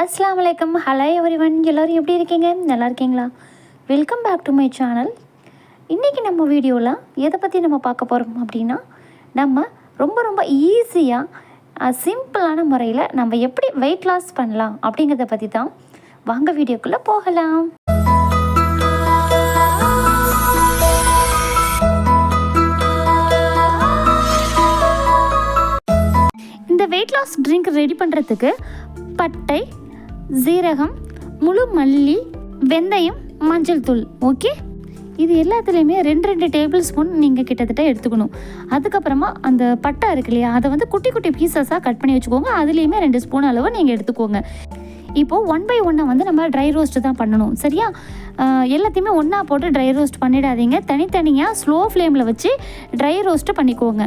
அஸ்லாம் வலைக்கம் hello everyone எல்லோரும் எப்படி இருக்கீங்க? நல்லா இருக்கீங்களா? Welcome back to my channel இன்றைக்கி நம்ம வீடியோவில் எதை பற்றி நம்ம பார்க்க போகிறோம் அப்படின்னா நம்ம ரொம்ப ரொம்ப ஈஸியாக சிம்பிளான முறையில் நம்ம எப்படி வெயிட் லாஸ் பண்ணலாம் அப்படிங்கிறத பற்றி தான் வாங்க வீடியோக்குள்ளே போகலாம். இந்த வெயிட் லாஸ் ட்ரிங்க் ரெடி பண்ணுறதுக்கு பட்டை சீரகம் முழு மல்லி வெந்தயம் மஞ்சள் தூள் ஓகே இது எல்லாத்துலேயுமே ரெண்டு ரெண்டு டேபிள் ஸ்பூன் நீங்கள் கிட்டத்தட்ட எடுத்துக்கணும். அதுக்கப்புறமா அந்த பட்டை இருக்கு இல்லையா அதை வந்து குட்டி குட்டி பீசஸாக கட் பண்ணி வச்சுக்கோங்க. அதுலேயுமே ரெண்டு ஸ்பூன் அளவு நீங்கள் எடுத்துக்கோங்க. இப்போது ஒன் பை ஒன்னாக வந்து நம்ம ட்ரை ரோஸ்ட்டு தான் பண்ணணும் சரியா? எல்லாத்தையுமே ஒன்றா போட்டு ட்ரை ரோஸ்ட் பண்ணிடாதீங்க. தனித்தனியாக ஸ்லோ ஃப்ளேமில் வச்சு ட்ரை ரோஸ்ட்டு பண்ணிக்கோங்க.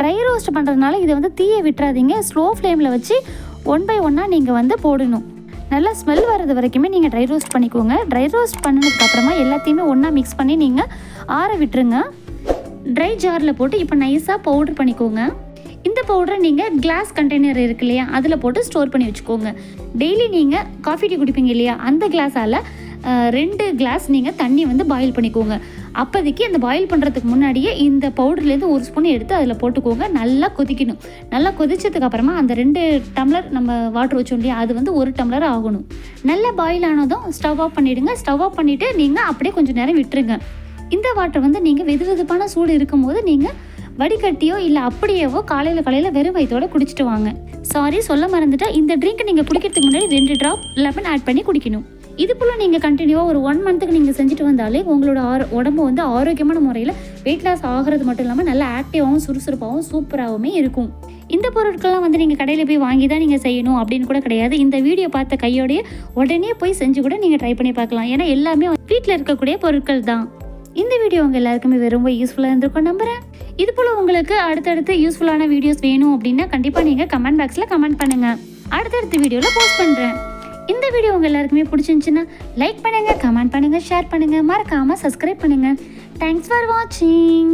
ட்ரை ரோஸ்ட் பண்ணுறதுனால இதை வந்து தீயை விட்டுறாதீங்க. ஸ்லோ ஃப்ளேமில் வச்சு ஒன் பை ஒன்னாக நீங்கள் வந்து போடணும். நல்லா ஸ்மெல் வர்றது வரைக்குமே நீங்கள் ட்ரை ரோஸ்ட் பண்ணிக்கோங்க. ட்ரை ரோஸ்ட் பண்ணதுக்கப்புறமா எல்லாத்தையுமே ஒன்றா மிக்ஸ் பண்ணி நீங்கள் ஆற விட்டுருங்க. ட்ரை ஜாரில் போட்டு இப்போ நைஸாக பவுடர் பண்ணிக்கோங்க. இந்த பவுடரை நீங்கள் கிளாஸ் கண்டெய்னர் இருக்கு இல்லையா அதில் போட்டு ஸ்டோர் பண்ணி வச்சுக்கோங்க. டெய்லி நீங்கள் காஃபி டீ குடிப்பீங்க இல்லையா அந்த கிளாஸால் ரெண்டு கிளாஸ் நீங்கள் தண்ணி வந்து பாயில் பண்ணிக்கோங்க. அப்போதைக்கு அந்த பாயில் பண்ணுறதுக்கு முன்னாடியே இந்த பவுடர்லேருந்து ஒரு ஸ்பூன் எடுத்து அதில் போட்டுக்கோங்க. நல்லா கொதிக்கணும். நல்லா கொதிச்சதுக்கு அப்புறமா அந்த ரெண்டு டம்ளர் நம்ம வாட்டர் வச்சோம் இல்லையா அது வந்து ஒரு டம்ளர் ஆகணும். நல்லா பாயில் ஆனதும் ஸ்டவ் ஆஃப் பண்ணிவிடுங்க ஸ்டவ் ஆஃப் பண்ணிவிட்டு நீங்கள் அப்படியே கொஞ்சம் நேரம் விட்டுருங்க. இந்த வாட்டர் வந்து நீங்கள் வெது வெதுப்பான சூடு இருக்கும்போது நீங்கள் வடிகட்டியோ இல்லை அப்படியேவோ காலையில் காலையில் வெறும் வயிற்றோட குடிச்சிட்டு வாங்க. சாரி சொல்ல மறந்துட்டா இந்த ட்ரிங்க் நீங்கள் குடிக்கிறதுக்கு முன்னாடி ரெண்டு ட்ராப் லெமன் ஆட் பண்ணி குடிக்கணும். இது போல் நீங்கள் கண்டினியூவாக ஒரு ஒன் மந்த்துக்கு நீங்கள் செஞ்சுட்டு வந்தாலே உங்களோட ஆரோ உடம்பு வந்து ஆரோக்கியமான முறையில் வெயிட் லாஸ் ஆகிறது மட்டும் இல்லாமல் நல்லா ஆக்டிவாகவும் சுறுசுறுப்பாகவும் சூப்பராகவுமே இருக்கும். இந்த பொருட்கள்லாம் வந்து நீங்கள் கடையில் போய் வாங்கி தான் நீங்கள் செய்யணும் அப்படின்னு கூட கிடையாது. இந்த வீடியோ பார்த்த கையோடய உடனே போய் செஞ்சு கூட நீங்கள் ட்ரை பண்ணி பார்க்கலாம். ஏன்னா எல்லாமே வீட்டில் இருக்கக்கூடிய பொருட்கள் தான். இந்த வீடியோ உங்கள் எல்லாருக்குமே ரொம்ப யூஸ்ஃபுல்லாக இருந்திருக்கும் நம்புகிறேன் இது போல் உங்களுக்கு அடுத்தடுத்து யூஸ்ஃபுல்லான வீடியோஸ் வேணும் அப்படின்னா கண்டிப்பாக நீங்கள் கமெண்ட் பாக்ஸில் கமெண்ட் பண்ணுங்கள் அடுத்தடுத்த வீடியோவில் போஸ்ட் பண்ணுறேன் இந்த வீடியோ உங்கள் எல்லாருக்குமே பிடிச்சிருந்துச்சுன்னா லைக் பண்ணுங்கள் கமெண்ட் பண்ணுங்கள் ஷேர் பண்ணுங்கள் மறக்காமல் சப்ஸ்கிரைப் பண்ணுங்கள் தேங்க்ஸ் ஃபார் வாட்சிங்